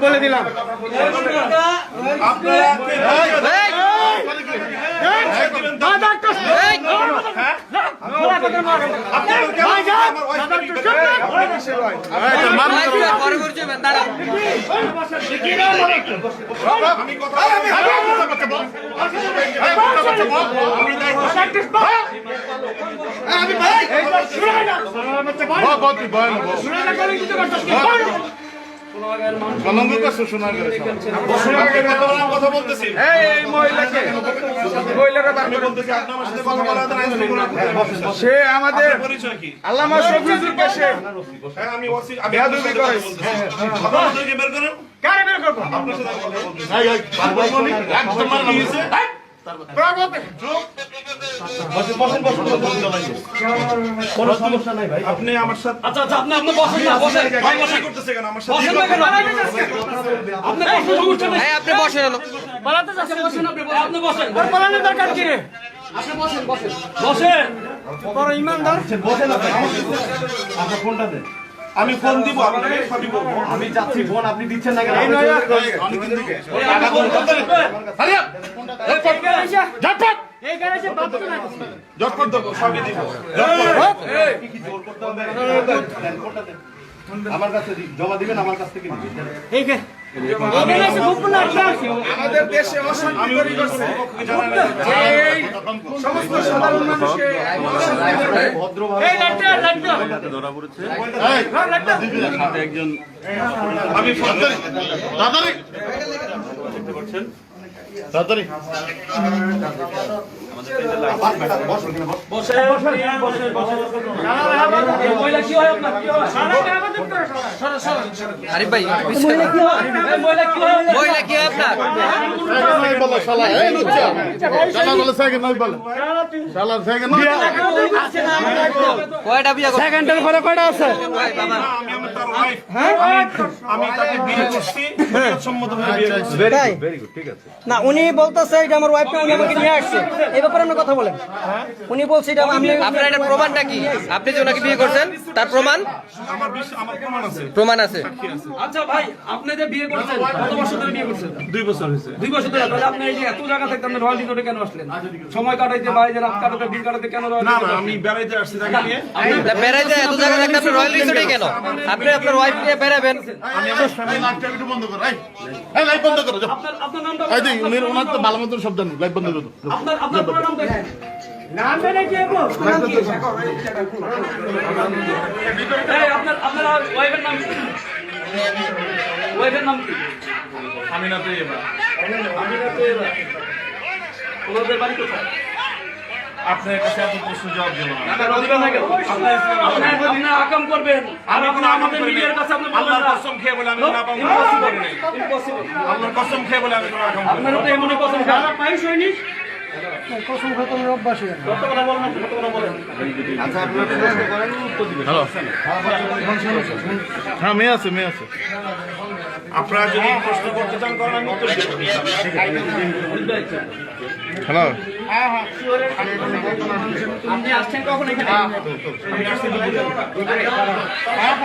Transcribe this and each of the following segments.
বসে দিলাম আওয়াজ করবি হচ্ছে এই যে সমস্ত বাইরে এখন উপস্থিত তা কথা বলতেছি। এই মহিলাকে মহিলারা বলতেছি। সাথে কথা সে আমাদের পরিচয় কি? আল্লামা হ্যাঁ আমি ওসি আমি বেয়াদবি করেছি। আপনারা বের করেন। কারে বের করব? আপনার সাথে কথা বলতেছি এই এই একদম মার নিয়েছে আপনি আমার সাথে আচ্ছা আচ্ছা আপনি আপনি বসেন না বসেন ভাই বসে করতেছে কেন আমার সাথে বসেন না কেন আপনি বসেন সমস্যা নেই আপনি বসেন হলো। পালাতে যাচ্ছে বসেন আপনি বসেন। আপনি বসেন পালানোর দরকার কি রে আপনি বসেন বসেন বসেন বড় ইমানদার আমি ফোন দিব আপনাকে সবই বলব আমি যাচ্ছি ফোন আপনি দিচ্ছেন না কেন এই দিব আমার কাছে জমা দিবেন আমার কাছ থেকে দিবেন আমাদের দেশে ফোন আপনার আরিফ ভাই, মহিলা কি আপনার? কয়টা বিয়ে সেকেন্ডের পরে কয়টা আছে? না উনি বলতেছে এটা আমার ওয়াইফ উনি আমাকে নিয়ে আসছে। এই ব্যাপারে আপনি কথা বলেন। উনি বলছে এটা আমি আপনার এটা প্রমাণটা কি? আপনি যে ওনাকে বিয়ে করছেন তার প্রমাণ? আমার বিশ্ব আমার প্রমাণ আছে। আচ্ছা ভাই আপনি যে বিয়ে করছেন কত বছর ধরে বিয়ে করছেন? দুই বছর হয়েছে। দুই বছর ধরে তাহলে আপনি এই যে এত জায়গা থেকে আপনি রয়্যাল রিসোর্টে কেন আসলেন? সময় কাটাইতে বাইরে রাত কাটাতে দিন কাটাতে কেন রয়্যাল না আমি বেড়াইতে আসছি তাকে নিয়ে। বেড়াইতে এত জায়গা থাকতে আপনি রয়্যাল রিসোর্টে কেন? আপনি আপনার ওয়াইফ নিয়ে বেড়াবেন। আমি আমার ফ্যামিলি আপনার আপনার নামটা বন্ধ করো। আপনার আপনার পুরো নামটা কি? আপনার আপনার ওয়াইফের নাম কি? ওয়াইফের নাম কি? আমি না তো এবার। ওদের বাড়ি কোথায়? আপনার কাছে এত প্রশ্ন জবাব দেবো না। আপনার দিবেন না কেন? আপনি আপনি আকাম করবেন আর আমি আপনি কোনো আকাম আমাদের করি নাই। মিডিয়ার কাছে আপনি বলবেন আল্লাহর কসম খেয়ে বলে আমি কোনো আকাম ইম্পসিবল। আল্লাহর কসম খেয়ে বলে আমি আকাম করি আপনার তো এমনই পছন্দ খারাপ পাই সৈনিক কসম খতমের অভ্যাস হয়ে কত কথা বলেন কত কথা বলেন। হ্যাঁ মেয়ে আছে মেয়ে আছে। আপনারা যদি প্রশ্ন করতে চান করেন আমি উত্তর দেবো হ্যালো আপনি আসছেন কখন এখানে?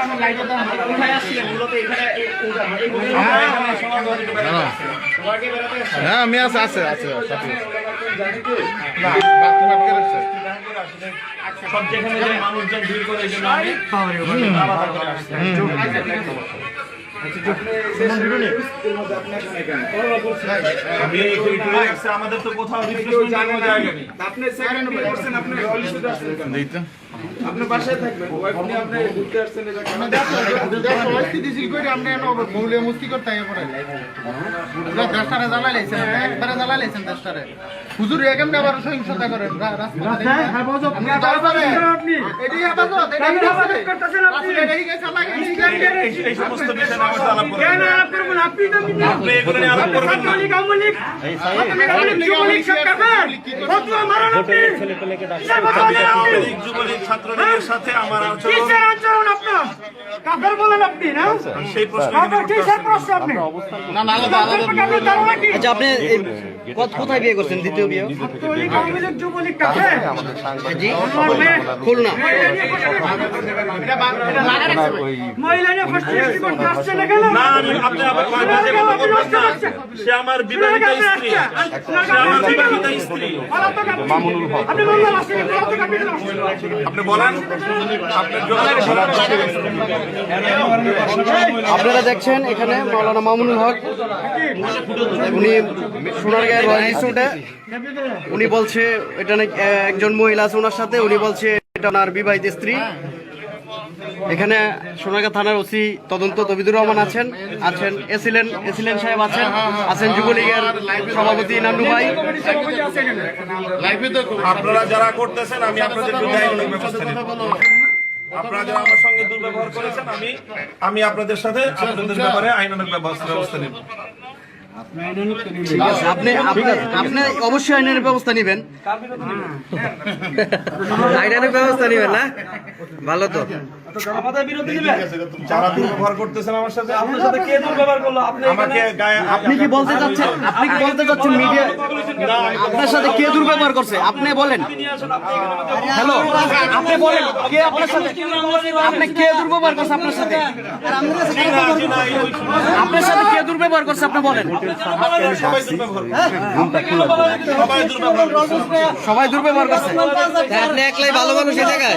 আমি মূলত এখানে হ্যাঁ মেয়ে আছে আছে আছে সব যেখানে মানুষজন ভিড় করে আসছি, আমাদের তো কোথাও রিফ্রেশমেন্টের কোনো জায়গা নেই। আপনি সেকেন্ড করছেন আপনি অলরেডি আসছেন কেন? আপনি বাসায় থাকবেন ওয়াইফ নিয়ে আপনি ঘুরতে আসছেন এটা কেন? স্থিতিশীল করে আপনি মৌলিয়া মুস্তি করতে আগে পড়ে দেশটারে জ্বালাই লাইছেন একবারে জ্বালাই লাইছেন দেশটারে। হুজুর এখানে আবার সহিংসতা করেন? রা- রাজপথে আপনি তারপরে এটাই হেফাজত এটাই গেছে আল্লাহ এটাই গেছে। এই সমস্ত বিষয় নিয়ে আমরা আলাপ করব। আপনি এগুলো নিয়ে আলাপ করবেন না। আওয়ামী লীগ, যুবলীগ, ছাত্রলীগের সাথে আমার আচরণ সেই প্রশ্ন না না আলাদা আলাদা আচ্ছা আপনি কত- কোথায় বিয়ে করছেন দ্বিতীয় বিয়ে? জি। খুলনা। না আমি আপনি আবার বাজে কথা বলবেন না। সে আমার বিবাহিত স্ত্রী। সে আমার বিবাহিত স্ত্রী। আপনি বলেন। আপনি আপনারা দেখছেন এখানে মাওলানা মামুনুল হক। উনি সোনারগাঁয়ের রয়্যাল ইনস্টিটিউটে। উনি বলছে, এটা একজন মহিলা আছে ওনার সাথে। উনি বলছে, এটা ওনার বিবাহিত স্ত্রী। এখানে সোনারগাঁ থানার ওসি তদন্ত তবিদুর রহমান আছেন আছেন, এসিলেন এসিলেন সাহেব আছেন আছেন যুবলীগের সভাপতি নান্নু ভাই। আপনারা যারা করতেছেন, আমি আপনাদের আপনারা যারা আমার সঙ্গে দুর্ব্যবহার করেছেন আমি আমি আপনাদের সাথে আপনাদের ব্যাপারে আইনানুক ব্যবস্থা ব্যবস্থা নেব। আপনি আপনি আপনি অবশ্যই আইনের ব্যবস্থা নেবেন। আইনের ব্যবস্থা নেবেন না? ভালো তো। আমাদের বিরুদ্ধে দিবেন যারা দুর্ব্যবহার করতেছেন আমার সাথে? আপনার সাথে কে দুর্ব্যবহার আপনি আমাকে গায়ে আপনি কি বলতে চাচ্ছেন? আপনি কি বলতে চাচ্ছেন মিডিয়া আপনার সাথে কে দুর্ব্যবহার করছে? আপনি বলেন। হ্যালো আপনি বলেন কে আপনার সাথে আপনি কে দুর্ব্যবহার করছে আপনার সাথে? আপনার সাথে কে দুর্ব্যবহার করছে আপনি বলেন। সবাই দুর্ব্যবহার করে। সবাই দুর্ব্যবহার করছে। সবাই দুর্ব্যবহার করছে। আপনি একলাই ভালো মানুষ এই জায়গায়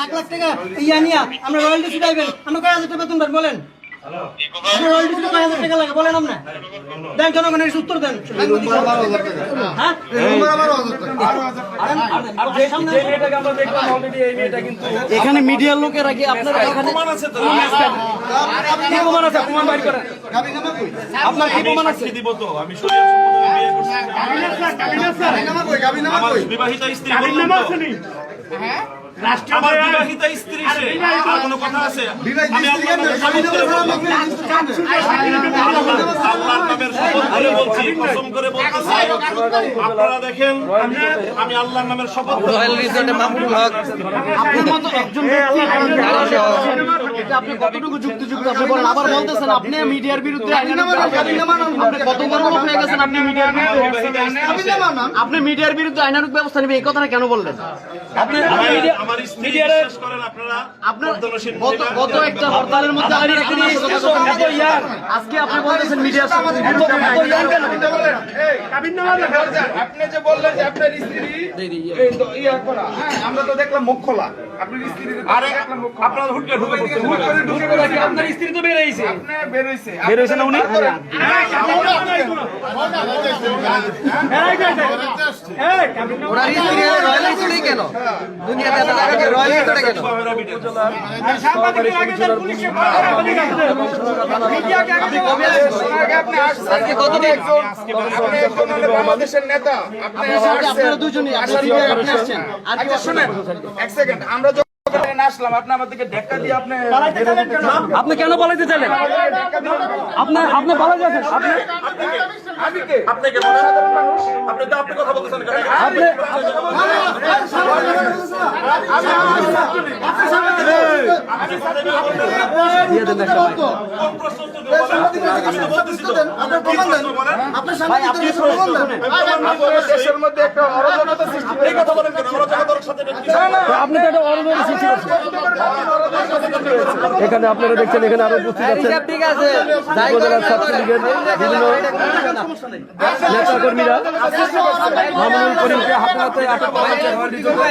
লাখ লাখ টাকা ইয়া নিয়া আমরা রয়্যালটি ছুটাইবেন। আমরা কয় হাজার টাকা বেতন পান বলেন? আমরা রয়্যালটি ছুটে কয় হাজার টাকা লাগে বলেন আপনি? দেন জনগণের উত্তর দেন। হ্যাঁ? আর যে যে মেয়েটাকে আমরা দেখলাম অলরেডি এই মেয়েটা কিন্তু এখানে মিডিয়ার লোকেরা কি আপনারা এখানে প্রমাণ আছে তো? কি প্রমাণ আছে? প্রমাণ বাইর করেন। আপনার কি প্রমাণ আছে? দিব তো আমি শরীয়ত সম্মত বিয়ে করছি। আমার বিবাহিত স্ত্রী বললাম তো। আমার বিবাহিত স্ত্রী সে। আর কোনো কথা আছে? আমি আল্লাহর নামে শপথ করে বলছি। আল্লাহর নামের শপথ করে বলছি। কসম করে বলতেছি আপনারা দেখেন আমি আল্লাহর নামের শপথ রয়্যাল রিসোর্টে মামুনুল হক আপনার মতো একজন আপনি কতটুকু যুক্তিযুক্ত আপনি বলেন? আবার বলতেছেন আপনি মিডিয়ার বিরুদ্ধে আপনি কত বড় হয়ে গেছেন আপনি মিডিয়ার বিরুদ্ধে আপনি মিডিয়ার বিরুদ্ধে আইনানুক ব্যবস্থা নেবে এই কথাটা কেন বললেন? আপনি আমার স্ত্রী বিশ্বাস করেন আপনারা? আপনার গত একটা হরতালের মধ্যে আজকে আপনি বলতেছেন মিডিয়া এত এত ইয়ার। কেন আপনি যে বললেন যে আপনার স্ত্রী ইয়া। করা। হ্যাঁ আমরা তো দেখলাম মুখ খোলা। আপনার স্ত্রী আরে আপনারা হুট করে ঢুকে পড়ছেন। আপনার স্ত্রী তো বেরিয়েছে আপনি বের হইছে বের হইছে না উনি? ওনার স্ত্রী রয়্যাল রিসোর্টে কেন? দুনিয়াতে আপনারা আপনার আমরা আসলাম আপনি দিয়ে আপনি কেন পালাইতে চাইলেন? আপনি আপনি পালাই যাচ্ছেন আপনি আমি কে আপনি কে সাধারণ মানুষ তো কথা বলতেছেন কেন এখানে আপনারা দেখছেন এখানে আরও উপস্থিত আছেন উপজেলা ছাত্রলীগের বিভিন্ন নেতা কর্মীরা মামুনুল করিমকে হাতে হাতে আটক করা হয়েছে রয়্যাল রিসোর্টে।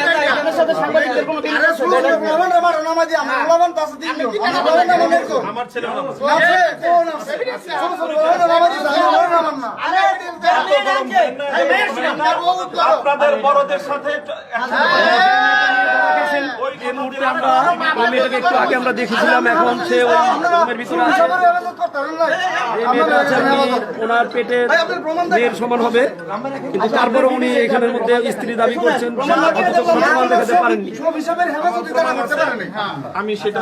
আপনাদের বড়দের সাথে একটু আগে আমরা দেখেছিলাম এখন সে ওনার পেটে মেয়ের সমান হবে কিন্তু তারপরে উনি এখানের মধ্যে স্ত্রী দাবি করছেন দেখাতে পারেননি আমি সেটা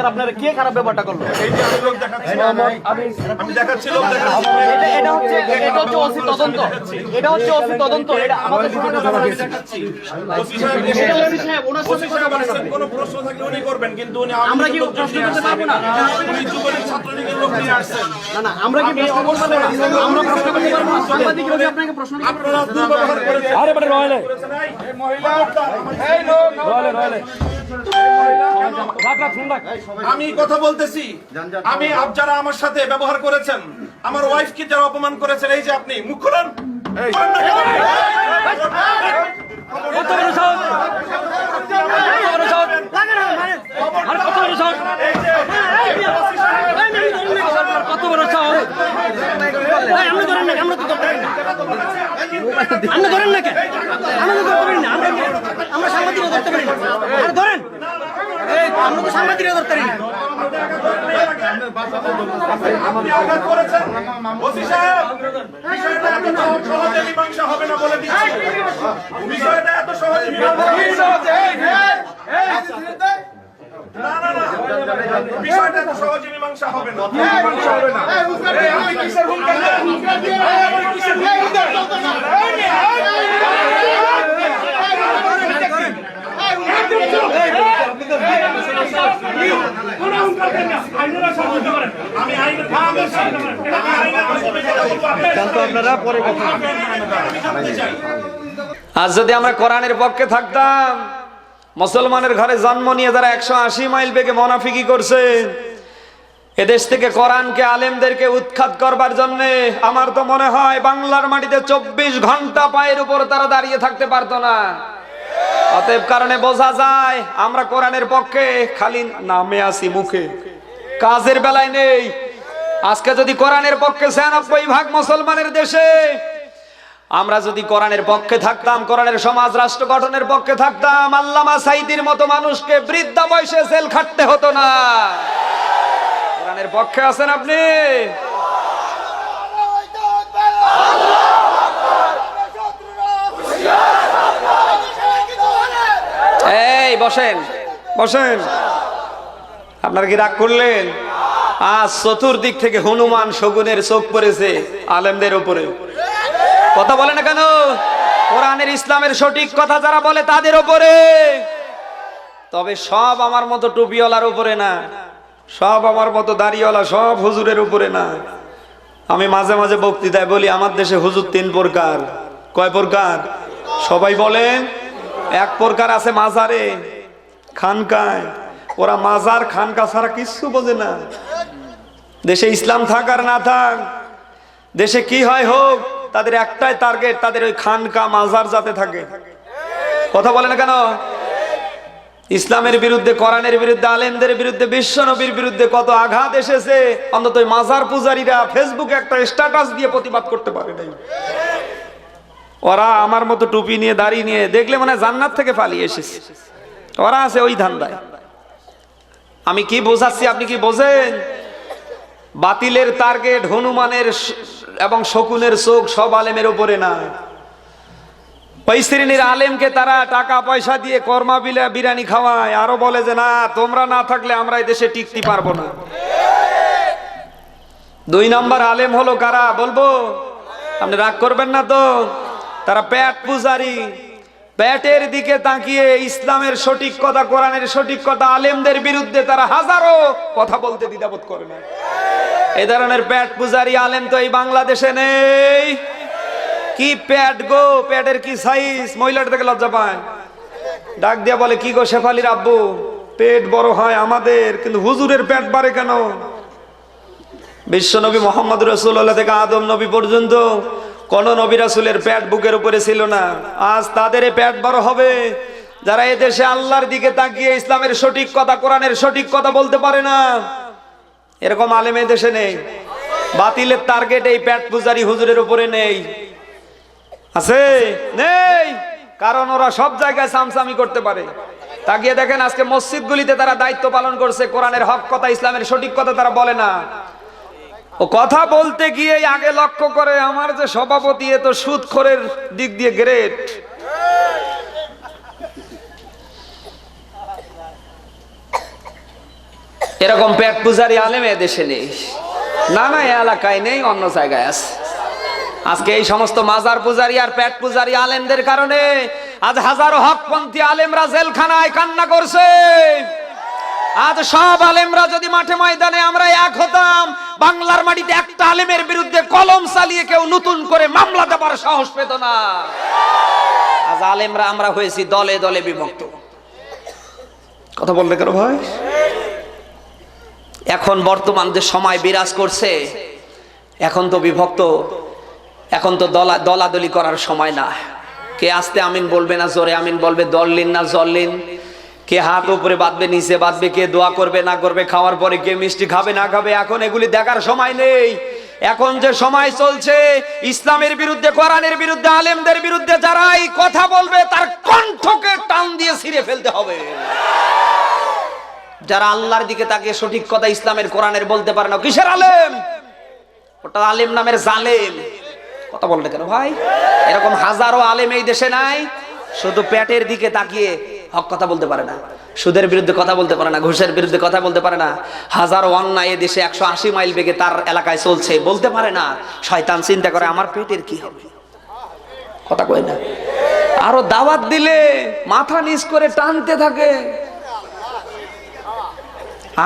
আপনার হচ্ছে ওসি তদন্ত এটা আমাদের কোনো প্রশ্ন থাকলে উনি করবেন কিন্তু উনি আমরা কি প্রশ্ন করতে পারব না? উনি যুবলীগ ছাত্রলীগের লোক নিয়ে আসছেন। না না আমরা কি প্রশ্ন করতে পারব না? আমরা প্রশ্ন করতে পারব না? সাংবাদিক হিসেবে আপনাকে প্রশ্ন আপনারা দুর্ব্যবহার করেছেন। আরে বারে রয়্যালে। এই মহিলা এই লোক রয়্যালে রয়্যালে। রাখ রাখ ফোন রাখ। আমি কথা বলতেছি। আমি আপ যারা আমার সাথে ব্যবহার করেছেন আমার ওয়াইফ ওয়াইফকে যারা অপমান করেছেন এই যে আপনি মুখ খুলেন? কত সাহস আমরা ধরেন না আমরা তো পারি না। আমরা ধরেন না পারি না। আমরা আমরা সাংবাদিকরা পারি না ধরেন বিষয়টা এত সহজে মীমাংসা হবে না না না বিষয়টা এত সহজে মীমাংসা হবে না মীমাংসা হবে না কিসের? কিসের দেন? আমি আইনের আমি আইনের মাধ্যমে যেটা বলব আজ যদি আমরা কোরআনের পক্ষে থাকতাম, মুসলমানের ঘরে জন্ম নিয়ে যারা একশো আশি মাইল বেগে মনাফিকি করছে, এদেশ থেকে কোরআনকে আলেমদেরকে উৎখাত করবার জন্য আমার তো মনে হয় বাংলার মাটিতে চব্বিশ ঘণ্টা পায়ের উপর তারা দাঁড়িয়ে থাকতে পারতো না। অতএব কারণে বোঝা যায়, আমরা কোরআনের পক্ষে খালি নামে আসি মুখে। কাজের বেলায় নেই। আজকে যদি কোরআনের পক্ষে ছিয়ানব্বই ভাগ মুসলমানের দেশে, আমরা যদি কোরআনের পক্ষে থাকতাম, কোরআনের সমাজ রাষ্ট্র গঠনের পক্ষে থাকতাম, আল্লামা সাইদির মতো মানুষকে বৃদ্ধা বয়সে জেল খাটতে হতো না। কোরআনের পক্ষে আছেন আপনি এই বসেন। বসেন। আপনারা কি রাগ করলেন? আজ চতুর্দিক থেকে হনুমান শগুনের চোখ পড়েছে আলেমদের উপরে। কথা বলে না কেন? কোরআনের ইসলামের সঠিক কথা যারা বলে তাদের উপরে। তবে সব আমার মতো টুপিওয়ালার উপরে না। সব আমার মতো দাড়িওয়ালা সব হুজুরের উপরে না। আমি মাঝে মাঝে বক্তৃতায় বলি, আমার দেশে হুজুর তিন প্রকার। কয় প্রকার? সবাই বলেন এক প্রকার আছে মাজারে, খানকায়। ওরা মাজার, খানকা ছাড়া কিচ্ছু বোঝে না। দেশে ইসলাম থাক আর না থাক, দেশে কি হয় হোক, তাদের একটাই টার্গেট তাদের ওই খানকা মাজার যাতে থাকে। কথা বলে না কেন? ইসলামের বিরুদ্ধে, কোরআনের বিরুদ্ধে, আলেমদের বিরুদ্ধে, বিশ্ব নবীর বিরুদ্ধে কত আঘাত এসেছে, অন্তত মাজার পূজারীরা ফেসবুকে একটা স্ট্যাটাস দিয়ে প্রতিবাদ করতে পারে নাই। ওরা আমার মতো টুপি নিয়ে, দাড়ি নিয়ে দেখলে মানে জান্নাত থেকে পালিয়ে এসেছে। ওরা আছে ওই ধান্দায়। আমি কি বোঝাচ্ছি, আপনি কি বোঝেন? বাতিলের টার্গেট হনুমানের এবং শকুনের চোখ সব আলেমের উপরে না। ওই শ্রেণির আলেমকে তারা টাকা পয়সা দিয়ে কর্মা বিলা, বিরিয়ানি খাওয়ায়। আরও বলে যে, না, তোমরা না থাকলে আমরা এই দেশে টিকতে পারব না। দুই নম্বর আলেম হলো কারা? বলব? আপনি রাগ করবেন না তো? তারা প্যাট পূজারি। প্যাটের দিকে তাকিয়ে ইসলামের সঠিক কথা, কোরআনের সঠিক কথা, আলেমদের বিরুদ্ধে তারা হাজারো কথা বলতে দ্বিধাবোধ করে না। এই ধরনের প্যাট পূজারি আলেম তো এই বাংলাদেশে নেই। কি প্যাট গো? প্যাটের কি সাইজ মহিলাটা থেকে লজ্জা পায়। ডাক দিয়া বলে, কি গো শেফালির আব্বু? পেট বড় হয় আমাদের, কিন্তু হুজুরের পেট বাড়ে কেন? বিশ্ব নবী মোহাম্মদ রসুল্লাহ থেকে আদম নবী পর্যন্ত কোন নবী রাসুলের পেট বুকের উপরে ছিল না। আজ তাদের পেট বড় হবে। যারা এদেশে আল্লাহর দিকে তাকিয়ে ইসলামের সঠিক কথা, কোরআনের সঠিক কথা বলতে পারে না, এরকম আলেম দেশে নেই। বাতিলের টার্গেট এই প্যাট পূজারি হুজুরের উপরে নেই। আছে? নেই। কারণ ওরা সব জায়গায় সামসামি করতে পারে। তাকিয়ে দেখেন আজকে মসজিদগুলিতে তারা দায়িত্ব পালন করছে, কোরআনের হক কথা, ইসলামের সঠিক কথা তারা বলে না। ও কথা বলতে গিয়ে আগে লক্ষ্য করে, আমার যে সভাপতি এ তো সুদখোরের দিক দিয়ে গ্রেট এরকম পেট পূজারি আলেম দেশে নেই। না না এলাকায় নেই, অন্য জায়গায় আছে। আজকে এই সমস্ত মাজার পূজারি আর পেট পূজারি আলেমদের কারণে আজ হাজারো হকপন্থী আলেমরা জেলখানায় কান্না করছে। আজ সব আলেমরা যদি মাঠে ময়দানে আমরা এক হতাম বাংলার মাটিতে একটা আলেমের বিরুদ্ধে কলম চালিয়ে কেউ নতুন করে মামলা দেবার সাহস পেত না। আজ আলেমরা আমরা হয়েছি দলে দলে বিভক্ত। কথা বললে কেন ভাই? এখন বর্তমান যে সময় বিরাজ করছে, এখন তো বিভক্ত, এখন তো দলা, দলাদলি করার সময় না। কে আস্তে আমিন বলবে না, জোরে আমিন বলবে দললিন না জল্লিন কে হাত উপরে বাঁধবে, নিচে বাঁধবে, কে দোয়া করবে, না করবে, খাওয়ার পরে কে মিষ্টি খাবে, না খাবে, এখন এগুলি দেখার সময় নেই। এখন যে সময় চলছে, ইসলামের বিরুদ্ধে, কোরআনের বিরুদ্ধে, আলেমদের বিরুদ্ধে যারা এই কথা বলবে, তার কণ্ঠকে টান দিয়ে ছিঁড়ে ফেলতে হবে। যারা আল্লাহর দিকে তাকে সঠিক কথা ইসলামের, কোরআনের বলতে পারে না, কিসের আলেম? ওটা আলেম নামের জালেম। কথা বললে কেন ভাই? এরকম হাজারো আলেম এই দেশে নাই, শুধু পেটের দিকে তাকিয়ে হক কথা বলতে পারে না। সুদের বিরুদ্ধে কথা বলতে পারে না, ঘুষের বিরুদ্ধে কথা বলতে পারে না। হাজার অন্যায় দেশে একশো আশি মাইল বেগে তার এলাকায় চলছে, বলতে পারে না। শয়তান চিন্তা করে, আমার পেটের কি হবে? কথা কয় না। আরও দাওয়াত দিলে মাথা নিচ করে টানতে থাকে।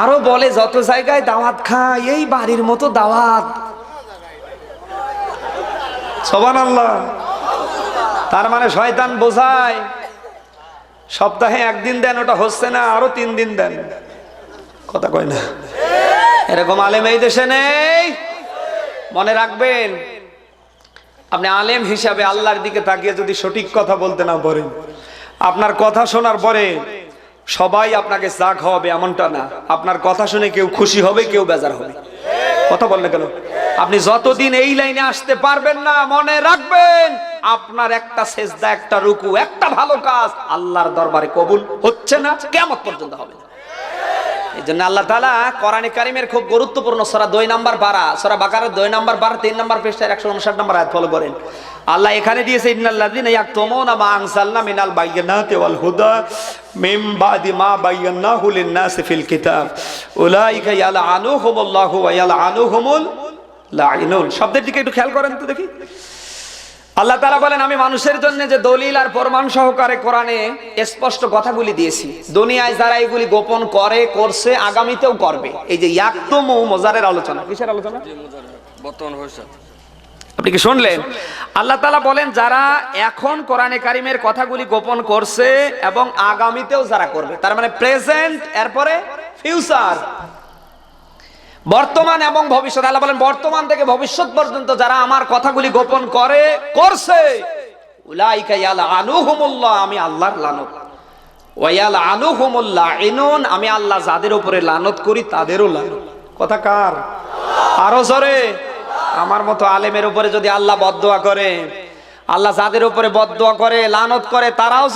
আরও বলে, যত জায়গায় দাওয়াত খায়, এই বাড়ির মতো দাওয়াত। সবান আল্লাহ তার মানে শয়তান বোঝায় সপ্তাহে একদিন দেন, ওটা হচ্ছে না, আরও তিন দিন দেন। কথা কয় না। এরকম আলেম এই দেশে নেই। মনে রাখবেন, আপনি আলেম হিসাবে আল্লাহর দিকে তাকিয়ে যদি সঠিক কথা বলতে না পারেন, আপনার কথা শোনার পরে সবাই আপনাকে চা খাওয়াবে এমনটা না। আপনার কথা শুনে কেউ খুশি হবে, কেউ বেজার হবে। কথা বললে গেল আপনি যতদিন এই লাইনে আসতে পারবেন না, মনে রাখবেন, আপনার একটা সেজদা, একটা রুকু, একটা ভালো কাজ আল্লাহর দরবারে কবুল হচ্ছে না কেমন পর্যন্ত হবে এই জন্য আল্লাহ তালা কোরআনে কারিমের খুব গুরুত্বপূর্ণ সরা দুই নাম্বার বারা সরা বাকারের দুই নাম্বার বারা তিন নাম্বার পৃষ্ঠার একশো উনষাট নাম্বার আয়াত ফলো করেন। আল্লাহ এখানে দিয়েছে, ইন্নাল্লাযিনা ইয়াকতুমুনা মা আনসালনা মিনাল বায়িনাতি ওয়াল হুদা বাদি মা লিন-নাসি ফিল কিতাব। উলাইকা ইয়ালআনুহুমুল্লাহু ওয়া ইয়ালআনুহুমুল শব্দের দিকে একটু খেয়াল করেন তো দেখি। আল্লাহ তারা বলেন, আমি মানুষের জন্য যে দলিল আর প্রমাণ সহকারে কোরআনে স্পষ্ট কথাগুলি দিয়েছি, দুনিয়ায় যারা এগুলি গোপন করে, করছে, আগামীতেও করবে। এই যে ইয়াকতুমু, মজারের আলোচনা। কিসের আলোচনা? আপনি কি শুনলেন? আল্লাহ তালা বলেন, যারা এখন কোরআনে কারিমের কথাগুলি গোপন করছে এবং আগামীতেও যারা করবে, তার মানে প্রেজেন্ট এরপরে ফিউচার বর্তমান এবং ভবিষ্যৎ, আল্লাহ বলেন, বর্তমান থেকে ভবিষ্যৎ পর্যন্ত যারা আমার কথাগুলি গোপন করে, করছে। আমি আল্লাহর লানত। ওয়াইয়াল আনুহুমুল্লাহ ইনুন আমি আল্লাহ যাদের উপরে লানত করি, তাদেরও লানত। কথা কার? আরও জোরে। আমার মতো আলেমের উপরে যদি আল্লাহ বদদোয়া করে, আল্লাহ যাদের উপরে বদদোয়া করে, লানত করে, তারাও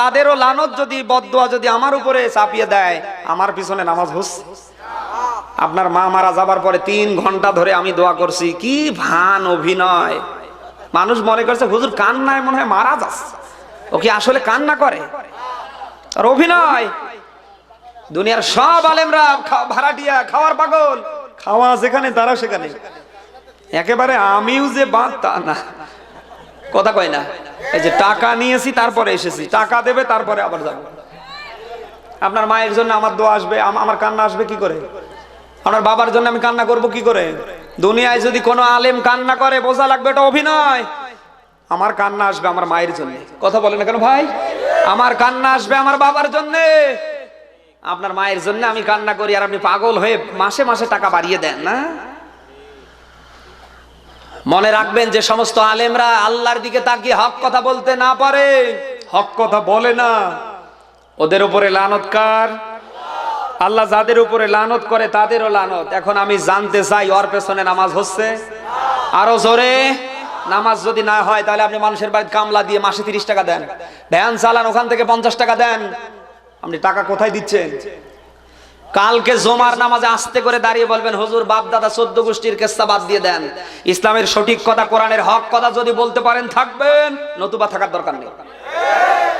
তাদেরও লানত যদি বদদোয়া যদি আমার উপরে চাপিয়ে দেয়, আমার পিছনে নামাজ হচ্ছে আপনার মা মারা যাবার পরে তিন ঘণ্টা ধরে আমি দোয়া করছি, কি ভান অভিনয়। মানুষ মনে করছে, হুজুর কান্নায় মনে হয় মারা যাচ্ছে ও কি আসলে কান্না করে? আর অভিনয়। দুনিয়ার সব আলেমরা ভাড়াটিয়া, খাওয়ার পাগল। খাওয়া যেখানে তারা সেখানে। একেবারে আমিও যে বাদ, তা না। কথা কয় না। এই যে টাকা নিয়েছি, তারপরে এসেছি। টাকা দেবে, তারপরে আবার যাব। আপনার মায়ের জন্য আমার দোয়া আসবে আমার কান্না আসবে কি করে? আপনার বাবার জন্য আমি কান্না করব কি করে? দুনিয়ায় যদি কোনো আলেম কান্না করে, বোঝা লাগবে এটা অভিনয়। আমার কান্না আসবে আমার মায়ের জন্য। কথা বলে না কেন ভাই? আমার কান্না আসবে আমার বাবার জন্য। আপনার মায়ের জন্য আমি কান্না করি আর আপনি পাগল হয়ে মাসে মাসে টাকা বাড়িয়ে দেন, না? মনে রাখবেন যে সমস্ত আলেমরা আল্লাহর দিকে তাকিয়ে হক কথা বলতে না পারে। হক কথা বলে না। ওদের উপরে লানতকার আল্লাহ যাদের উপরে লানত করে তাদেরও লানত। এখন আমি জানতে চাই, ওর পেছনে নামাজ হচ্ছে? আরও জোরে। নামাজ যদি না হয়, তাহলে আপনি মানুষের বাড়িতে কামলা দিয়ে মাসে তিরিশ টাকা দেন। ভ্যান চালান, ওখান থেকে পঞ্চাশ টাকা দেন। আপনি টাকা কোথায় দিচ্ছেন? কালকে জমার নামাজে আস্তে করে দাঁড়িয়ে বলবেন, হুজুর, বাপ দাদা চোদ্দ গোষ্ঠীর কেসা বাদ দিয়ে দেন। ইসলামের সঠিক কথা, কোরআনের হক কথা যদি বলতে পারেন, থাকবেন। নতুবা থাকার দরকার নেই।